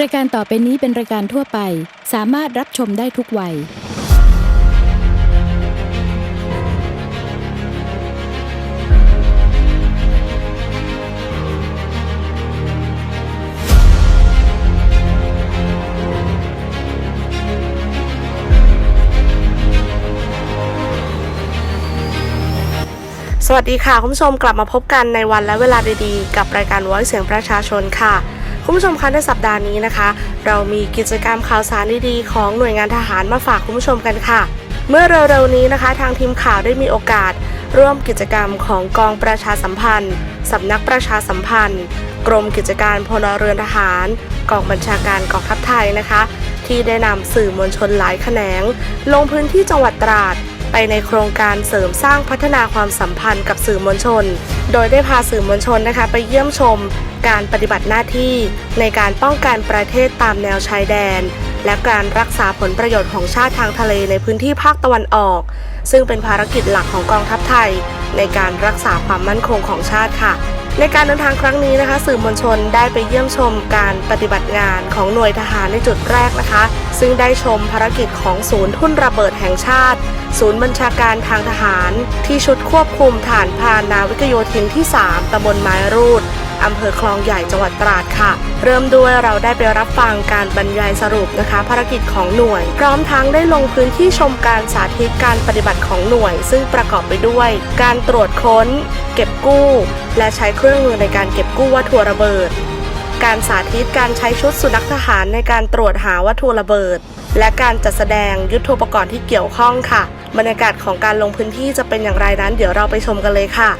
รายการต่อไปนี้เป็นรายการทั่วไป สามารถรับชมได้ทุกวัย สวัสดีค่ะ คุณผู้ชมกลับมาพบกันในวันและเวลาดีๆ กับรายการว้อยเสียงประชาชนค่ะ คุณผู้ชมคะในสัปดาห์นี้นะคะ เรามีกิจกรรมข่าวสารดีๆของหน่วยงานทหารมาฝากคุณผู้ชมกันค่ะ เมื่อเร็วๆนี้นะคะ ทางทีมข่าวได้มีโอกาส ร่วมกิจกรรมของกองประชาสัมพันธ์สำนักประชาสัมพันธ์ กรมกิจการพลเรือนทหารกองบัญชาการกองทัพไทยนะคะ ที่ได้นำสื่อมวลชนหลายแขนง ลงพื้นที่จังหวัดตราดไปในโครงการเสริมสร้างพัฒนาความสัมพันธ์กับสื่อมวลชน โดยได้พาสื่อมวลชนนะคะ ไปเยี่ยมชม การปฏิบัติหน้าที่ในการป้องกันประเทศตามแนวชายแดน และการรักษาผลประโยชน์ของชาติทางทะเลในพื้นที่ภาคตะวันออก ซึ่งเป็นภารกิจหลักของกองทัพไทย ในการรักษาความมั่นคงของชาติค่ะ ในการเดินทางครั้งนี้นะคะ สื่อมวลชนได้ไปเยี่ยมชมการปฏิบัติงานของหน่วยทหารในจุดแรกนะคะ ซึ่งได้ชมภารกิจของศูนย์ทุ่นระเบิดแห่งชาติศูนย์บัญชาการทางทหาร ที่ชุดควบคุมฐานพานนาวิกโยธินที่ 3ตำบลไม้รูด อำเภอคลองใหญ่จังหวัดตราดค่ะ เริ่มด้วยเราได้ไปรับฟังการบรรยายสรุปนะคะ ภารกิจของหน่วย พร้อมทั้งได้ลงพื้นที่ชมการสาธิตการปฏิบัติของหน่วย ซึ่งประกอบไปด้วย การตรวจค้น เก็บกู้ และใช้เครื่องมือในการเก็บกู้วัตถุระเบิด การสาธิตการใช้ชุดสุนัขทหารในการตรวจหาวัตถุระเบิด และการจัดแสดงยุทโธปกรณ์ที่เกี่ยวข้องค่ะ บรรยากาศของการลงพื้นที่จะเป็นอย่างไรนั้น เดี๋ยวเราไปชมกันเลยค่ะ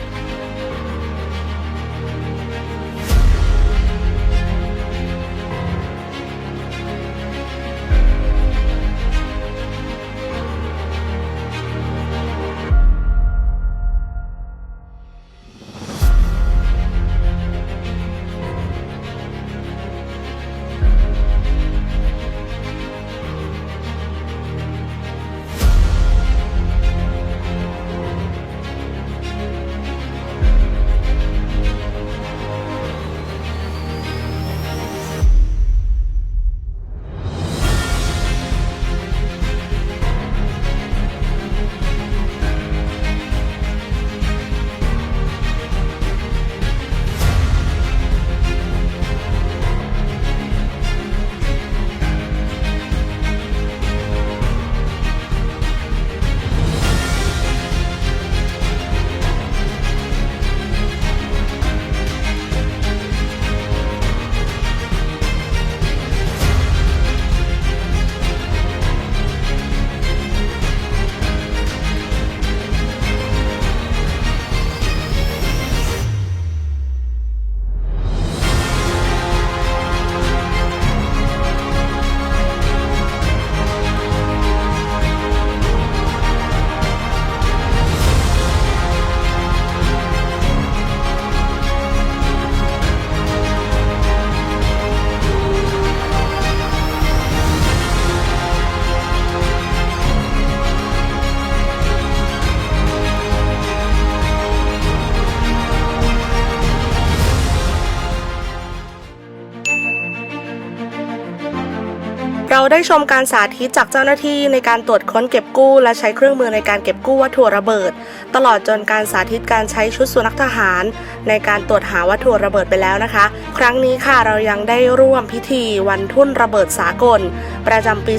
ได้ชมการสาธิตจากเจ้าหน้าที่ในการตรวจค้นเก็บกู้ และใช้เครื่องมือในการเก็บกู้วัตถุระเบิด ตลอดจนการสาธิตการใช้ชุดสุนัขทหาร ในการตรวจหาวัตถุระเบิดไปแล้วนะคะ ครั้งนี้ค่ะเรายังได้ร่วมพิธีวันทุ่นระเบิดสากล ประจำปี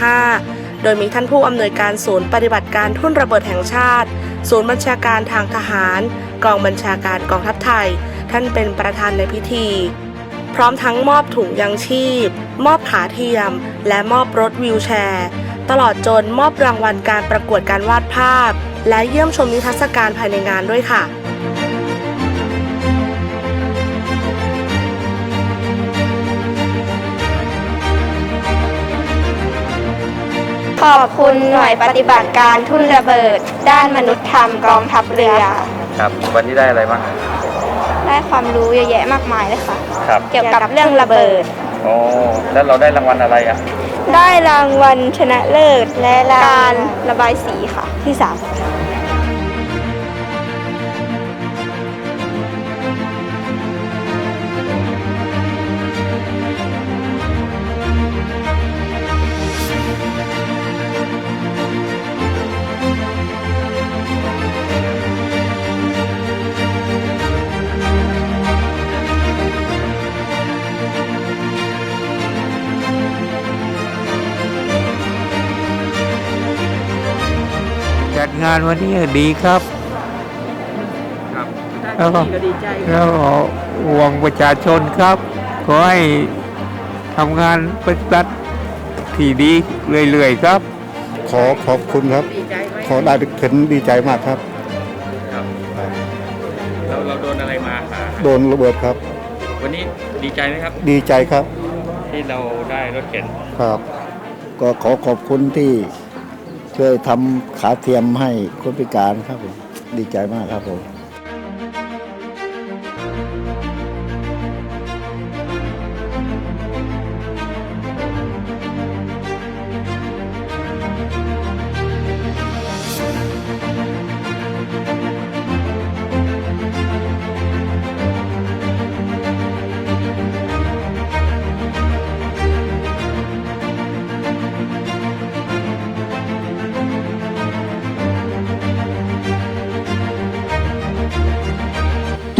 2565 โดยมีท่านผู้อำนวยการศูนย์ปฏิบัติการทุ่นระเบิดแห่งชาติ ศูนย์บัญชาการทางทหาร กองบัญชาการกองทัพไทย ท่านเป็นประธานในพิธี ร้อมทั้งมอบถุงยังชีพ มอบขาเทียม และมอบรถวีลแชร์ ตลอดจนมอบรางวัลการประกวดการวาดภาพ และเยี่ยมชมนิทรรศการภายในงานด้วยค่ะขอบคุณหน่วยปฏิบัติการทุ่นระเบิด ด้านมนุษยธรรมกองทัพเรือ ครับ วันนี้ได้อะไรบ้าง ได้ความรู้เยอะแยะมากมายเลยค่ะ ครับเกี่ยวกับเรื่องระเบิด โอ้แล้วเราได้รางวัลอะไรอะ ได้รางวัลชนะเลิศและการระบายสีค่ะที่สาม งานวันนี้ดีครับ ครับแล้วก็แล้วก็ห่วงประชาชนครับ ขอให้ทำงานปฏิบัติที่ดีเรื่อยๆครับ ขอขอบคุณครับขอได้เห็นดีใจมากครับ ครับเราเราโดนอะไรมาหาโดนระเบิดครับ วันนี้ดีใจไหมครับ ดีใจครับ ที่เราได้รถเข็นครับ ก็ขอขอบคุณที่ ช่วยทำขาเทียมให้คนพิการครับผมดีใจมากครับผม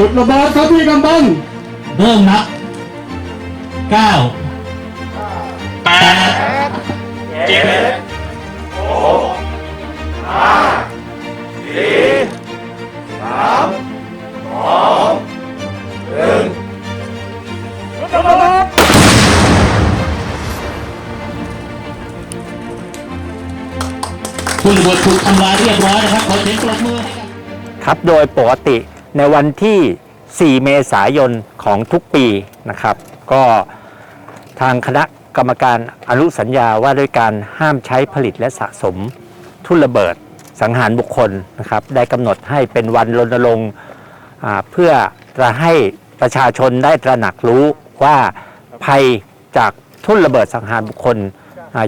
จุดระเบิดครับพี่กำบังเริ่มนับเก้าแปดเจ็ดหกห้าสี่สามสองหนึ่งระเบิดคุณระเบิดถูกทำลายเรียบร้อยนะครับขอเสียงปรบมือให้กับครับโดยปกติ ในวันที่ 4 เมษายนของทุกปีนะครับ ก็ทางคณะกรรมการอนุสัญญาว่าด้วยการห้ามใช้ผลิตและสะสมทุนระเบิดสังหารบุคคลนะครับ ได้กำหนดให้เป็นวันรณรงค์เพื่อจะให้ประชาชนได้ตระหนักรู้ว่าภัยจากทุนระเบิดสังหารบุคคล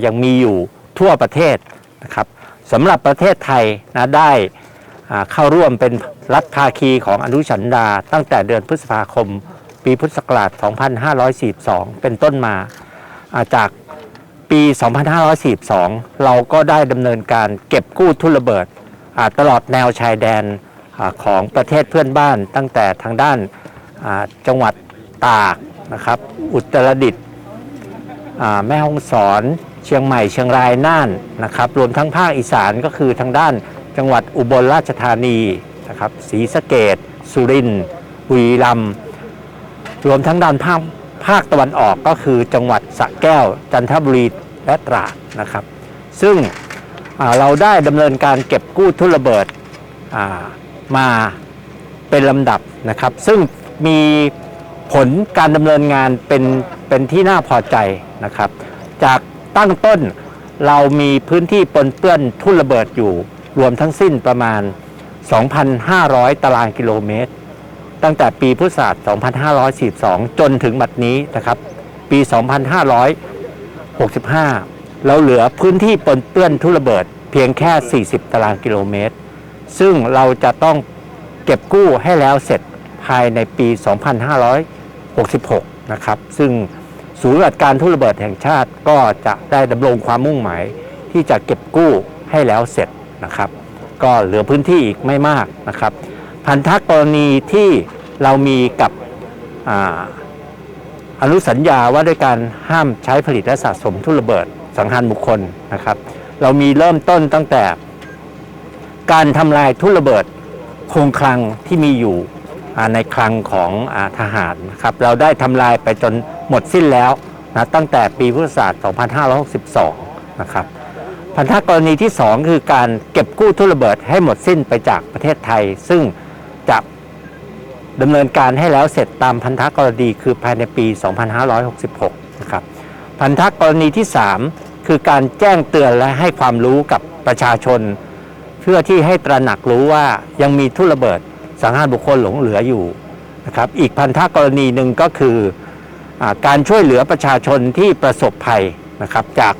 ยังมีอยู่ทั่วประเทศนะครับสำหรับประเทศไทยนะได้ เข้าร่วมเป็นรัฐภาคีของอนุสันดา ตั้งแต่เดือนพฤษภาคม ปีพุทธศักราช 2542 เป็นต้นมาจากปี 2542 เราก็ได้ดำเนินการเก็บกู้ทุนระเบิดตลอดแนวชายแดนของประเทศเพื่อนบ้าน ตั้งแต่ทางด้านจังหวัดตากนะครับ อุตรดิตถ์แม่ฮ่องสอน เชียงใหม่ เชียงราย น่านนะครับ รวมทั้งภาคอีสานก็คือทางด้าน จังหวัดอุบลราชธานีนะครับศรีสะเกดสุรินทร์บุรีรัมย์รวมทั้งด้านภาคภาคตะวันออกก็คือจังหวัดสระแก้ว จันทบุรีและตราดนะครับ ซึ่งเราได้ดำเนินการเก็บกู้ทุนระเบิดามาเป็นลำดับนะครับ ซึ่งมีผลการดำเนินงานเป็นเป็นที่น่าพอใจนะครับ จากตั้งต้นเรามีพื้นที่ปนเปื้อนทุ่นระเบิดอยู่ รวมทั้งสิ้นประมาณ 2,500 ตารางกิโลเมตร ตั้งแต่ปีพุทธศักราช 2542 จนถึงบัดนี้นะครับ ปี 2565 เราเหลือพื้นที่ปนเปื้อนทุระเบิดเพียงแค่ 40 ตารางกิโลเมตร ซึ่งเราจะต้องเก็บกู้ให้แล้วเสร็จภายในปี 2566 นะครับ ซึ่งศูนย์ปฏิบัติการทุระเบิดแห่งชาติก็จะได้ดำรงความมุ่งหมายที่จะเก็บกู้ให้แล้วเสร็จ นะครับ ก็เหลือพื้นที่อีกไม่มากนะครับ พันธกรณีที่เรามีกับออนุสัญญาว่าด้วยการห้ามใช้ผลิตและสะสมทุ่นระเบิดสังหารบุคคลนะครับ เรามีเริ่มต้นตั้งแต่ การทำลายทุ่นระเบิดคงคลังที่มีอยู่ในคลังของอทหารนะครับ เราได้ทำลายไปจนหมดสิ้นแล้วนะตั้งแต่ปีพุทธศักราช 2562 นะครับ พันธกรณีที่ 2 คือการเก็บกู้ทุนระเบิดให้หมดสิ้นไปจากประเทศไทย ซึ่งจะดำเนินการให้แล้วเสร็จตามพันธกรณีคือภายในปี 2566 นะครับ พันธกรณีที่ 3 คือการแจ้งเตือนและให้ความรู้กับประชาชน เพื่อที่ให้ตระหนักรู้ว่ายังมีทุนระเบิดสังหารบุคคลหลงเหลืออยู่นะครับ อีกพันธกรณีหนึ่งก็คืออการช่วยเหลือประชาชนที่ประสบภัยนะครับจาก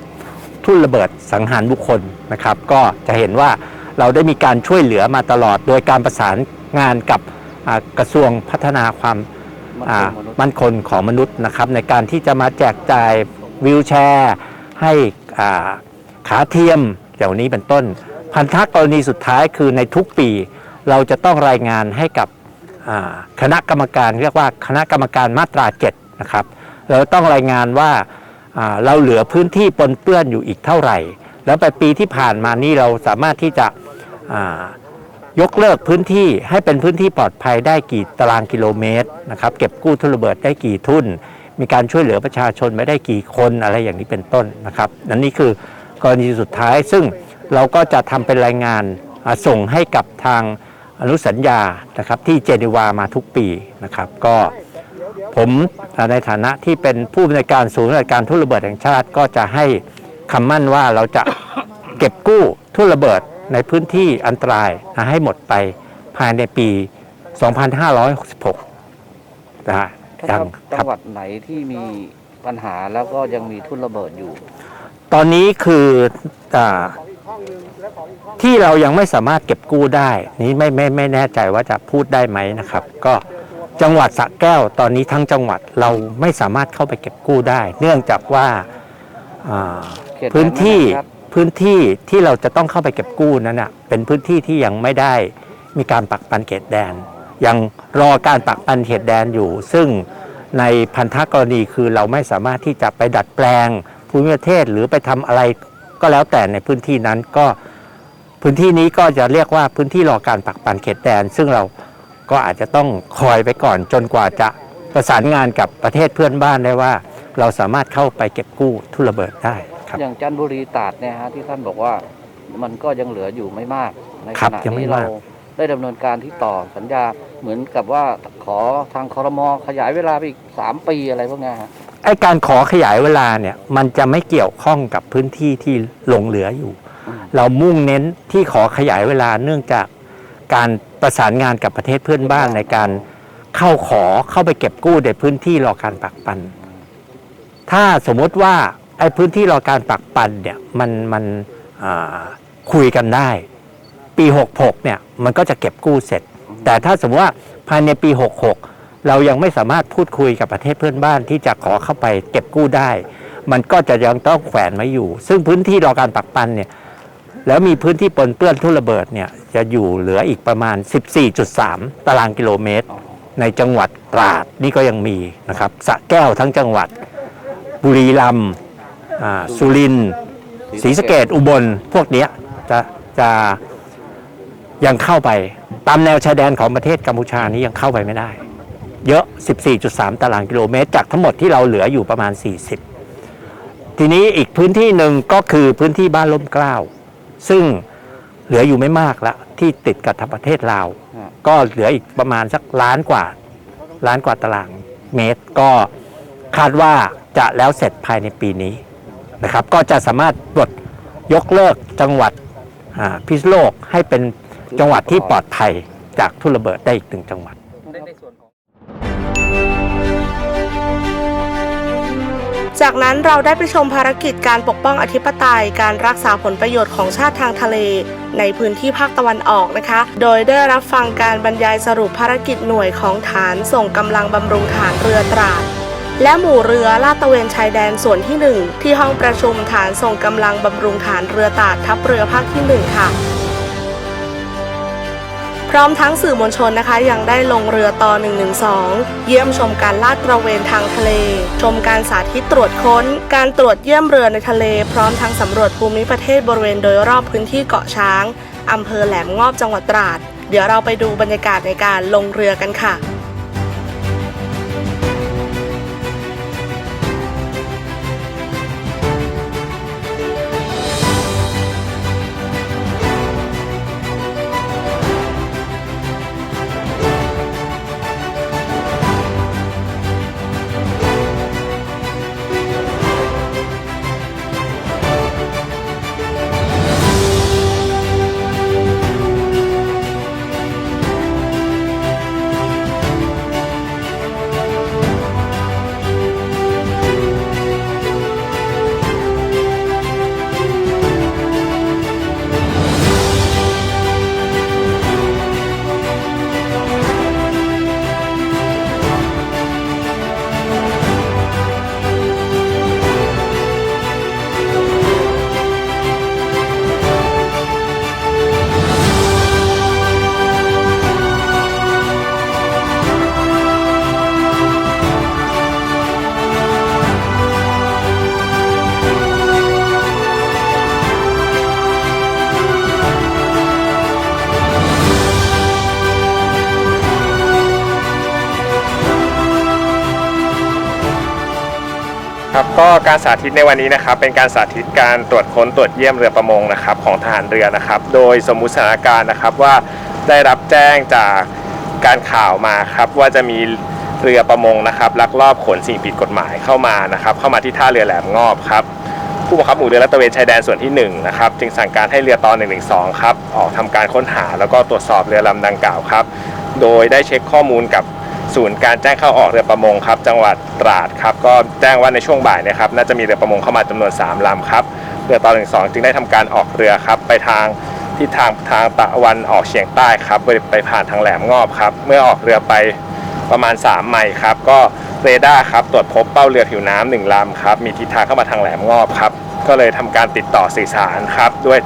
ทุ่นระเบิดสังหารบุคคลนะครับ ก็จะเห็นว่าเราได้มีการช่วยเหลือมาตลอด โดยการประสานงานกับกระทรวงพัฒนาความมั่นคงของมนุษย์นะครับ ในการที่จะมาแจกจ่ายวิวแชร์ ให้ขาเทียมเหล่านี้เป็นต้น พันธะกรณีสุดท้ายคือในทุกปี เราจะต้องรายงานให้กับคณะกรรมการเรียกว่าคณะกรรมการมาตรา7นะครับเราต้องรายงานว่า เราเหลือพื้นที่ปนเปื้อนอยู่อีกเท่าไหร่ แล้วไปปีที่ผ่านมานี่เราสามารถที่จะยกเลิกพื้นที่ให้เป็นพื้นที่ปลอดภัยได้กี่ตารางกิโลเมตรนะครับเก็บกู้ทุนระเบิดได้กี่ทุน มีการช่วยเหลือประชาชนไม่ได้กี่คนอะไรอย่างนี้เป็นต้นนะครับนั่นนี่คือกรณีสุดท้ายซึ่งเราก็จะทำเป็นรายงานส่งให้กับทางอนุสัญญานะครับที่เจนีวามาทุกปีนะครับ ก็ ผมอ่าในฐานะที่เป็นผู้บริการศูนย์บริการทุนระเบิดแห่งชาติ ก็จะให้คำมั่นว่าเราจะเก็บกู้ทุนระเบิดในพื้นที่อันตรายนะให้หมดไปภายในปี 2566นะฮะจัยังงคจัรับงหวัดไหนที่มีปัญหาแล้วก็ยังมีทุนระเบิดอยู่ ตอนนี้คืออาที่เรายังไม่สามารถเก็บกู้ได้ นี้ไม่ไม่ไม่แน่ใจว่าจะพูดได้ไหมนะครับ ก็ จังหวัดสระแก้วตอนนี้ทั้งจังหวัดเราไม่สามารถเข้าไปเก็บกู้ได้ เนื่องจากว่าอ่าเขตแดนพื้นที่ไหนครับพื้นที่ที่เราจะต้องเข้าไปเก็บกู้นั้นนะเป็นพื้นที่ที่ยังไม่ได้มีการปักปันเขตแดน ยังรอการปักปันเขตแดนอยู่ ซึ่งในพันธกรณีคือเราไม่สามารถที่จะไปดัดแปลงภูมิประเทศหรือไปทำอะไรก็แล้วแต่ในพื้นที่นั้นก็พื้นที่นี้ก็จะเรียกว่าพื้นที่รอการปักปันเขตแดน ซึ่งเรา ก็อาจจะต้องคอยไปก่อนจนกว่าจะประสานงานกับประเทศเพื่อนบ้านได้ว่า เราสามารถเข้าไปเก็บกู้ทุนระเบิดได้ครับ อย่างจันทบุรีตราดเนี่ยฮะที่ท่านบอกว่ามันก็ยังเหลืออยู่ไม่มากในครัขบณะยังไม่นี้เรามาก ได้ดำเนินการที่ต่อสัญญาเหมือนกับว่าขอทางคอรมอขยายเวลาไปอีกสามปีอะไรพวกเนี้ยฮะไอ้การขอขยายเวลาเนี่ยมันจะไม่เกี่ยวข้องกับพื้นที่ที่หลงเหลืออยู่ เรามุ่งเน้นที่ขอขยายเวลาเนื่องจากการ ประสานงานกับประเทศเพื่อนบ้านในการเข้าขอเข้าไปเก็บกู้ในพื้นที่รอการปักปัน ถ้าสมมติว่าไอ้พื้นที่รอการปักปันเนี่ยมันมันคุยกันได้ ปี 66เนี่ยมันก็จะเก็บกู้เสร็จ แต่ถ้าสมมติว่าภายในปี 66 เรายังไม่สามารถพูดคุยกับประเทศเพื่อนบ้านที่จะขอเข้าไปเก็บกู้ได้ มันก็จะยังต้องแขวนไว้อยู่ ซึ่งพื้นที่รอการปักปันเนี่ย แล้วมีพื้นที่ปนเปื้อนทุ่นระเบิดเนี่ยจะอยู่เหลืออีกประมาณ 14.3 ตารางกิโลเมตร ในจังหวัดตราดนี่ก็ยังมีนะครับสะแก้วทั้งจังหวัด บุรีรัมย์สุรินทร์ศรีสะเกดอุบลพวกเนี้ยจะจะยังเข้าไปตามแนวชายแดนของประเทศกัมพูชานี้ยังเข้าไปไม่ได้ เยอะ 14.3 ตารางกิโลเมตร จากทั้งหมดที่เราเหลืออยู่ประมาณ 40 ทีนี้อีกพื้นที่หนึ่งก็คือพื้นที่บ้านล่มเกล้า ซึ่งเหลืออยู่ไม่มากแล้วที่ติดกับทางประเทศลาว ฮะ ก็เหลืออีกประมาณสักล้านกว่า ล้านกว่าตารางเมตร ก็คาดว่าจะแล้วเสร็จภายในปีนี้นะครับ ก็จะสามารถปลดยกเลิกจังหวัดอ่าพิษณุโลกให้เป็นจังหวัดที่ปลอดภัยจากทุนระเบิดได้อีกหนึ่งจังหวัด จากนั้นเราได้ไปชมภารกิจการปกป้องอธิปไตยการรักษาผลประโยชน์ของชาติทางทะเล ในพื้นที่ภาคตะวันออกนะคะ โดยได้รับฟังการบรรยายสรุปภารกิจหน่วยของฐานส่งกำลังบำรุงฐานเรือตราดและหมู่เรือลาดตะเวนชายแดนส่วนที่ 1 ที่ห้องประชุมฐานส่งกำลังบำรุงฐานเรือตราดทัพเรือภาคที่ 1 ค่ะ พร้อมทั้งสื่อมวลชนนะคะ ยังได้ลงเรือต่อ 112 เยี่ยมชมการลาดตระเวนทางทะเล ชมการสาธิตตรวจค้น การตรวจเยี่ยมเรือในทะเล พร้อมทั้งสำรวจภูมิประเทศบริเวณโดยรอบพื้นที่เกาะช้างอำเภอแหลมงอบจังหวัดตราด เดี๋ยวเราไปดูบรรยากาศในการลงเรือกันค่ะ รับก็การสาธิตในวันนี้นะครับ เป็นการสาธิตการตรวจค้นตรวจเยี่ยมเรือประมงนะครับของทหารเรือนะครับ โดยสมมุติสถานการณ์นะครับว่าได้รับแจ้งจากการข่าวมาครับว่าจะมีเรือประมงนะครับลักลอบขนสิ่งผิดกฎหมายเข้ามานะครับ เข้ามาที่ท่าเรือแหลมงอบครับผู้บังคับหมู่เรือและตะเวนชายแดนส่วนที่1นะครับจึงสั่งการให้เรือตอน112ครับออกทำการค้นหาแล้วก็ตรวจสอบเรือลำดังกล่าวครับ โดยได้เช็คข้อมูลกับ ศูนย์การแจ้งเข้าออกเรือประมงครับจังหวัดตราดครับก็แจ้งว่าในช่วงบ่ายเนะครับน่าจะมีเรือประมงเข้ามาจำนวน 3ลำครับเรือต่อหนึ่งสองจึงได้ทำการออกเรือครับไปทางทิศทางทางตะวันออกเฉียงใต้ครับไปไปผ่านทางแหลมงอบครับเมื่อออกเรือไปประมาณ 3 ไมล์ครับก็เรดาร์ครับตรวจพบเป้าเรือผิวน้ำหนึ่งลำครับมีทิศทางเข้ามาทางแหลมงอบครับก็เลยทำการติดต่อสื่อสารครับด้วย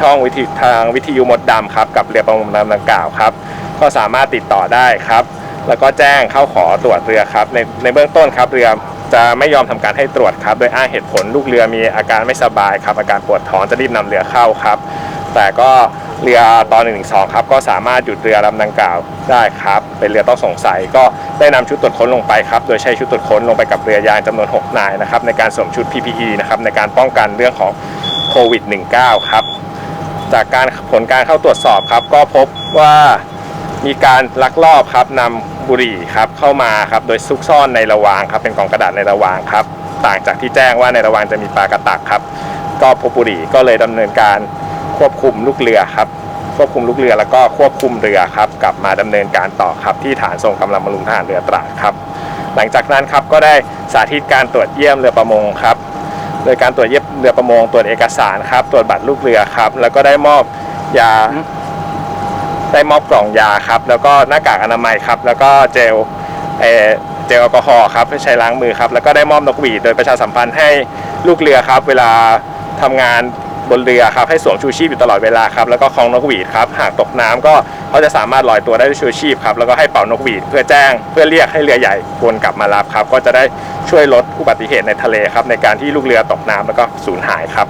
ช่องวิทยุทางวิทยุมดดำครับกับเรือประมงลำดังกล่าวครับก็สามารถติดต่อได้ครับ แล้วก็แจ้งเข้าขอตรวจเรือครับในในเบื้องต้นครับเรือจะไม่ยอมทำการให้ตรวจครับ โดยอ้างเหตุผลลูกเรือมีอาการไม่สบายครับ อาการปวดท้องจะรีบนำเรือเข้าครับ แต่ก็เรือตอน1นึครับก็สามารถหยุดเรือลำดังกล่าวได้ครับ เป็นเรือต้องสงสัยก็ได้นำชุดตรวจค้นลงไปครับ โดยใช้ชุดตรวจค้นลงไปกับเรือยางจำนวน 6 นายนะครับในการสวมชุด PPE นะครับในการป้องกันเรื่องของโควิด -19 ครับ จากการผลการเข้าตรวจสอบครับ ก็พบว่ามีการลักลอบครับนำ บุหรี่ครับเข้ามาครับโดยซุกซ่อนในระวางครับเป็นกล่องกระดาษในระวางครับ ต่างจากที่แจ้งว่าในระวางจะมีปลากระตักครับ ก็พบบุหรี่ก็เลยดำเนินการควบคุมลูกเรือครับควบคุมลูกเรือแล้วก็ควบคุมเรือครับกลับมาดำเนินการต่อครับที่ฐานทรงกำลังบำรุงทหารเรือตราดครับ หลังจากนั้นครับก็ได้สาธิตการตรวจเยี่ยมเรือประมงครับโดยการตรวจเยี่ยมเรือประมงตรวจเอกสารครับตรวจบัตรลูกเรือครับแล้วก็ได้มอบยา ได้มอบกล่องยาครับ แล้วก็หน้ากากอนามัยครับ แล้วก็เจลเอเจลแอลกอฮอล์ครับเพื่อใช้ล้างมือครับ แล้วก็ได้มอบนกหวีดโดยประชาสัมพันธ์ให้ลูกเรือครับ เวลาทำงานบนเรือครับให้สวมชูชีพอยู่ตลอดเวลาครับแล้วก็คล้องนกหวีดครับหากตกน้ำก็เขาจะสามารถลอยตัวได้ด้วยชูชีพครับแล้วก็ให้เป่านกหวีดเพื่อแจ้งเพื่อเรียกให้เรือใหญ่วนกลับมารับครับ ก็จะได้ช่วยลดอุบัติเหตุในทะเลครับในการที่ลูกเรือตกน้ำแล้วก็สูญหายครับ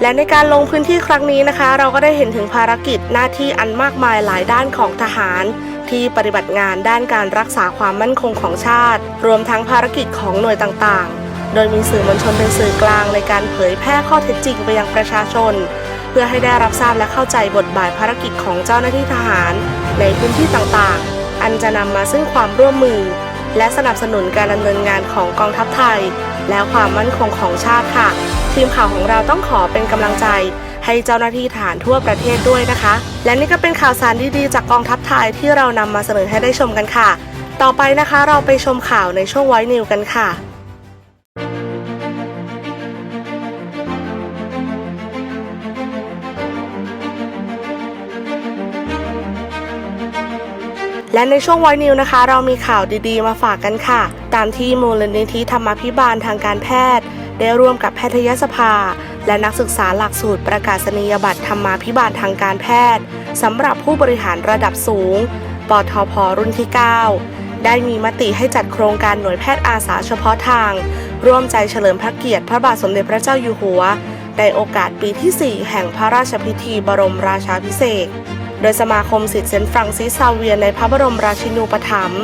และในการลงพื้นที่ครั้งนี้นะคะ เราก็ได้เห็นถึงภารกิจหน้าที่อันมากมายหลายด้านของทหาร ที่ปฏิบัติงานด้านการรักษาความมั่นคงของชาติ รวมทั้งภารกิจของหน่วยต่างๆ โดยมีสื่อมวลชนเป็นสื่อกลางในการเผยแพร่ข้อเท็จจริงไปยังประชาชน เพื่อให้ได้รับทราบและเข้าใจบทบาทภารกิจของเจ้าหน้าที่ทหาร ในพื้นที่ต่างๆ อันจะนำมาซึ่งความร่วมมือ และสนับสนุนการดำเนินงานของกองทัพไทย และความมั่นคงของชาติค่ะ ทีมข่าวของเราต้องขอเป็นกำลังใจ ให้เจ้าหน้าที่ฐานทั่วประเทศด้วยนะคะ และนี่ก็เป็นข่าวสารดีๆจากกองทัพไทยที่เรานำมาเสนอให้ได้ชมกันค่ะ ต่อไปนะคะเราไปชมข่าวในช่วงไว้นิวกันค่ะ และในช่วงไวนิวนะคะ เรามีข่าวดีๆ มาฝากกันค่ะ ตามที่มูลนิธิธรรมาภิบาลทางการแพทย์ ได้ร่วมกับแพทยสภา และนักศึกษาหลักสูตรประกาศนียบัตรธรรมาภิบาลทางการแพทย์สำหรับผู้บริหารระดับสูง ปทพรุ่นที่ 9 ได้มีมติให้จัดโครงการหน่วยแพทย์อาสาเฉพาะทาง ร่วมใจเฉลิมพระเกียรติพระบาทสมเด็จพระเจ้าอยู่หัว ในโอกาสปีที่ 4 แห่งพระราชพิธีบรมราชาภิเษก โดยสมาคมศิษย์เซนต์ฟรังซิสซาเวียในพระบรมราชินูปถัมภ์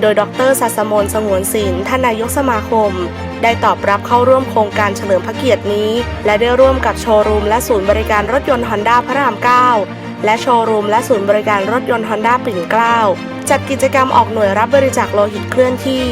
โดยดรสัสมนสงวนศิลป์ท่านนายกสมาคม ได้ตอบรับเข้าร่วมโครงการเฉลิมพระเกียรตินี้ และได้ร่วมกับโชว์รูมและศูนย์บริการรถยนต์ฮอนด้าพระราม 9 และโชว์รูมและศูนย์บริการรถยนต์ฮอนด้าปิ่นเกล้าจัดกิจกรรมออกหน่วยรับบริจาคโลหิตเคลื่อนที่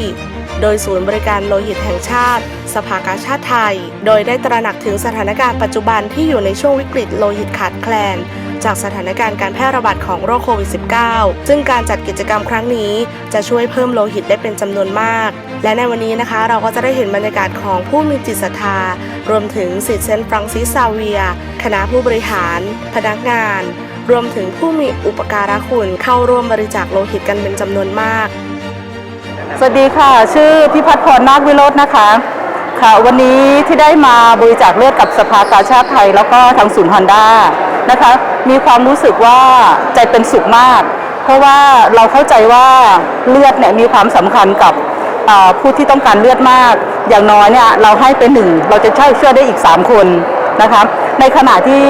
โดยศูนย์บริการโลหิตแห่งชาติ สภากาชาติไทย โดยได้ตระหนักถึงสถานการณ์ปัจจุบันที่อยู่ในช่วงวิกฤตโลหิตขาดแคลน จากสถานการณ์การแพร่ระบาดของโรคโควิด -19 ซึ่งการจัดกิจกรรมครั้งนี้จะช่วยเพิ่มโลหิตได้เป็นจำนวนมาก และในวันนี้นะคะเราก็จะได้เห็นบรรยากาศของผู้มีจิตศรัทธา รวมถึงศิษย์เซนฟรังซิสซาเวีย คณะผู้บริหาร พนักงาน รวมถึงผู้มีอุปการะคุณเข้าร่วมบริจาคโลหิตกันเป็นจำนวนมากสวัสดีค่ะ ชื่อพิพัฒน์พรนาควิโรจน์นะคะ ค่ะ วันนี้ที่ได้มาบริจาคเลือดกับสภากาชาติไทย แล้วก็ทางศูนย์ฮอนด้า นะคะ มีความรู้สึกว่าใจเป็นสุขมาก เพราะว่าเราเข้าใจว่าเลือดเนี่ยมีความสำคัญกับผู้ที่ต้องการเลือดมาก อย่างน้อยเนี่ยเราให้เป็นหนึ่งเราจะช่วยช่วยได้อีก 3 คนนะคะ ในขณะที่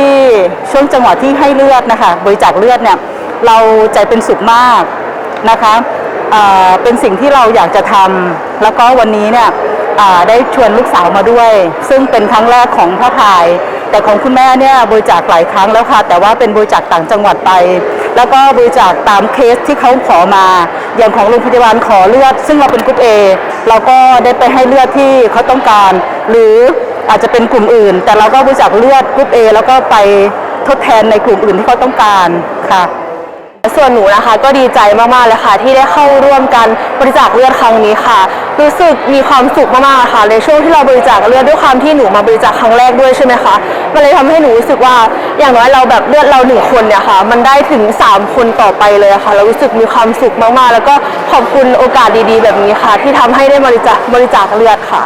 ช่วงจังหวะที่ให้เลือดนะคะบริจาคเลือดเนี่ยเราใจเป็นสุขมากนะคะเป็นสิ่งที่เราอยากจะทำแล้วก็วันนี้เนี่ยได้ชวนลูกสาวมาด้วย ซึ่งเป็นครั้งแรกของพ่อพาย แต่ของคุณแม่เนี่ยบริจาคหลายครั้งแล้วค่ะ แต่ว่าเป็นบริจาคต่างจังหวัดไป แล้วก็บริจาคตามเคสที่เขาขอมา อย่างของโรงพยาบาลขอเลือด ซึ่งเราเป็นกรุ๊ป A เราก็ได้ไปให้เลือดที่เขาต้องการ หรืออาจจะเป็นกลุ่มอื่น แต่เราก็บริจาคเลือดกรุ๊ป A แล้วก็ไปทดแทนในกลุ่มอื่นที่เขาต้องการค่ะส่วนหนูนะคะก็ดีใจมากๆเลยค่ะ ที่ได้เข้าร่วมกันบริจาคเลือดครั้งนี้ค่ะรู้สึกมีความสุขมากๆค่ะในช่วงที่เราบริจาคเลือดด้วยความที่หนูมาบริจาคครั้งแรกด้วยใช่ไหมคะมันเลยทำให้หนูรู้สึกว่าอย่างน้อยเราแบบเลือดเราหนึ่งคนเนี่ยค่ะ มันได้ถึง 3 คนต่อไปเลยค่ะ เรารู้สึกมีความสุขมากๆ แล้วก็ขอบคุณโอกาสดีๆ แบบนี้ค่ะ ที่ทำให้ได้บริจาคบริจาคเลือดค่ะ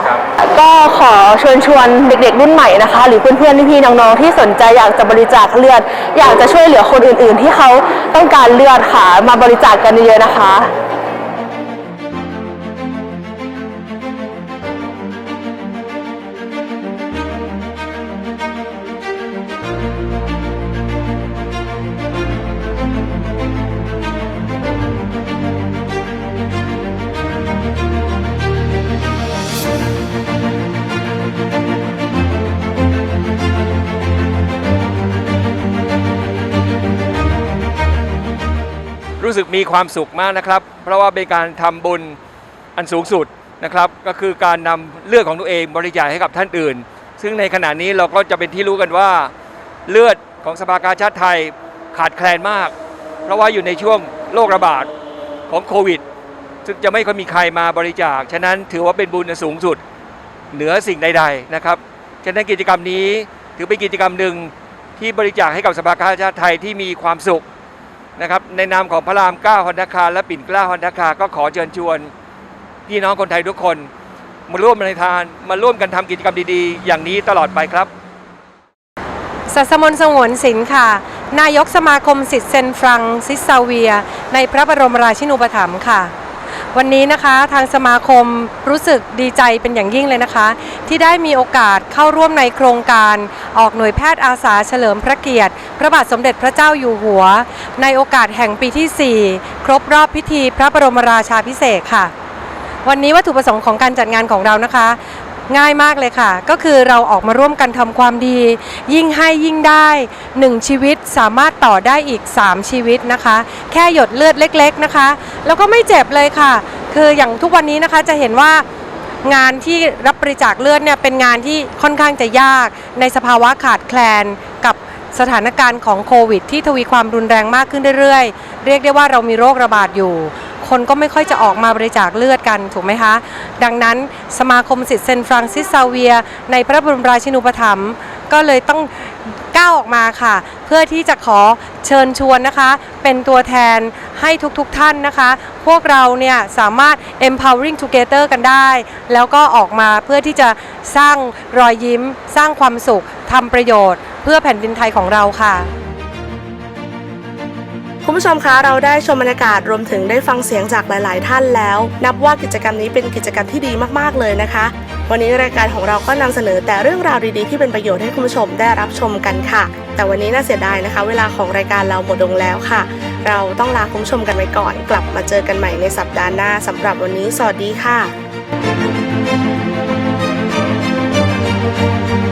ก็ขอเชิญชวนเด็กๆ รุ่นใหม่นะคะ หรือเพื่อนๆพี่ๆน้องๆที่สนใจอยากจะบริจาคเลือด อยากจะช่วยเหลือคนอื่นๆ ที่เขาต้องการเลือดค่ะมาบริจาคกันเยอะๆนะคะ รู้สึกมีความสุขมากนะครับ เพราะว่าเป็นการทำบุญอันสูงสุดนะครับ ก็คือการนำเลือดของตัวเองบริจาคให้กับท่านอื่น ซึ่งในขณะนี้เราก็จะเป็นที่รู้กันว่าเลือดของสภากาชาติไทยขาดแคลนมาก เพราะว่าอยู่ในช่วงโรคระบาดของโควิด ซึ่งจะไม่ค่อยมีใครมาบริจาค ฉะนั้นถือว่าเป็นบุญอันสูงสุด เหนือสิ่งใด ๆนะครับ ฉะนั้นกิจกรรมนี้ถือเป็นกิจกรรมหนึ่งที่บริจาคให้กับสภากาชาติไทยที่มีความสุข นะครับในนามของพระราม9ฮอนดาคาและปิ่นเกล้าฮอนดาคาก็ขอเชิญชวนพี่น้องคนไทยทุกคนมาร่วมในทานมาร่วมกันทำกิจกรรมดีๆ อย่างนี้ตลอดไปครับสัสมนสงวนศิลป์ค่ะ นายกสมาคมสิทธิ์เซนฟรังซิสซาเวีย ในพระบรมราชินูปถัมภ์ค่ะ วันนี้นะคะทางสมาคมรู้สึกดีใจเป็นอย่างยิ่งเลยนะคะ ที่ได้มีโอกาสเข้าร่วมในโครงการออกหน่วยแพทย์อาสาเฉลิมพระเกียรติ พระบาทสมเด็จพระเจ้าอยู่หัว ในโอกาสแห่งปีที่ 4 ครบรอบพิธีพระบรมราชาพิเศษค่ะ วันนี้วัตถุประสงค์ของการจัดงานของเรานะคะ ง่ายมากเลยค่ะ ก็คือเราออกมาร่วมกันทำความดี ยิ่งให้ยิ่งได้ 1 ชีวิตสามารถต่อได้อีก 3 ชีวิตนะคะ แค่หยดเลือดเล็ก ๆนะคะ แล้วก็ไม่เจ็บเลยค่ะ คืออย่างทุกวันนี้นะคะจะเห็นว่างานที่รับบริจาคเลือดเนี่ยเป็นงานที่ค่อนข้างจะยากในสภาวะขาดแคลนกับสถานการณ์ของโควิด ที่ทวีความรุนแรงมากขึ้นเรื่อยๆ เรียกได้ว่าเรามีโรคระบาดอยู่ คนก็ไม่ค่อยจะออกมาบริจาคเลือดกันถูกไหมคะ ดังนั้นสมาคมสิทธิ์เซนฟรังซิสซาเวีย ในพระบรมราชินูปถัมภ์ก็เลยต้องก้าวออกมาค่ะ เพื่อที่จะขอเชิญชวนนะคะ เป็นตัวแทนให้ทุกๆทท่านนะคะ พวกเราเนี่ยสามารถ empowering together กันได้ แล้วก็ออกมาเพื่อที่จะสร้างรอยยิ้ม สร้างความสุขทำประโยชน์ เพื่อแผ่นดินไทยของเราค่ะ คุณผู้ชมคะเราได้ชมบรรยากาศรวมถึงได้ฟังเสียงจากหลาย ๆ ท่านแล้ว นับว่ากิจกรรมนี้เป็นกิจกรรมที่ดีมาก ๆ เลยนะคะ วันนี้รายการของเราก็นำเสนอแต่เรื่องราวดี ๆ ที่เป็นประโยชน์ให้คุณผู้ชมได้รับชมกันค่ะ แต่วันนี้น่าเสียดายนะคะ เวลาของรายการเราหมดลงแล้วค่ะ เราต้องลาคุณผู้ชมกันไปก่อน กลับมาเจอกันใหม่ในสัปดาห์หน้าสำหรับวันนี้สวัสดีค่ะ thank you